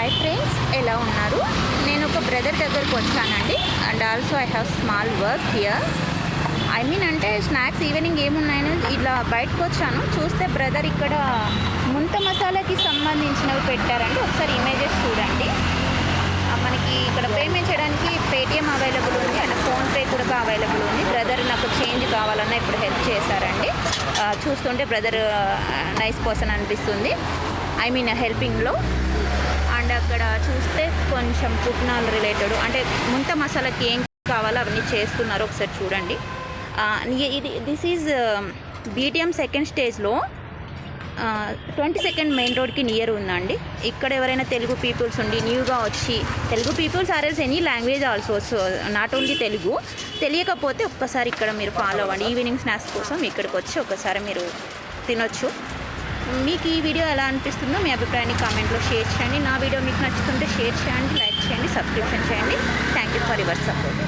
Hi friends ఎలా ఉన్నారు? నేను ఒక బ్రదర్ దగ్గరకు వచ్చానండి. And also I have small work here I mean అంటే స్నాక్స్ ఈవినింగ్ ఏమున్నాయని ఇలా బయటకు వచ్చాను. చూస్తే బ్రదర్ ఇక్కడ ముంత మసాలాకి సంబంధించినవి పెట్టారండి. ఒకసారి ఇమేజెస్ చూడండి. మనకి ఇక్కడ పేమెంట్ చేయడానికి పేటిఎం అవైలబుల్ ఉంది. అండ్ ఫోన్పే కూడా అవైలబుల్ ఉంది. బ్రదర్ నాకు చేంజ్ కావాలన్నా ఇప్పుడు హెల్ప్ చేశారండి. చూస్తుంటే బ్రదర్ నైస్ పర్సన్ అనిపిస్తుంది. ఐ మీన్ హెల్పింగ్లో అండ్ అక్కడ చూస్తే కొంచెం పుట్నాలు రిలేటెడ్ అంటే ముంత మసాలాకి ఏం కావాలో అవన్నీ చేస్తున్నారు. ఒకసారి చూడండి. ఇది- దిస్ ఈజ్ బీటీఎం సెకండ్ స్టేజ్లో ట్వంటీ సెకండ్ మెయిన్ రోడ్కి నియర్ ఉందండి. ఇక్కడ ఎవరైనా తెలుగు పీపుల్స్ ఉండి న్యూగా వచ్చి Telugu peoples are else any language also not only Telugu. తెలియకపోతే ఒక్కసారి ఇక్కడ మీరు ఫాలో అవ్వండి. ఈవినింగ్ స్నాక్స్ కోసం ఇక్కడికి వచ్చి ఒక్కసారి మీరు తినొచ్చు. మీకు ఈ వీడియో ఎలా అనిపిస్తుందో మీ అభిప్రాయాన్ని కామెంట్లో షేర్ చేయండి. నా వీడియో మీకు నచ్చుతుంటే షేర్ చేయండి లైక్ చేయండి సబ్స్క్రిప్షన్ చేయండి. Thank you for your support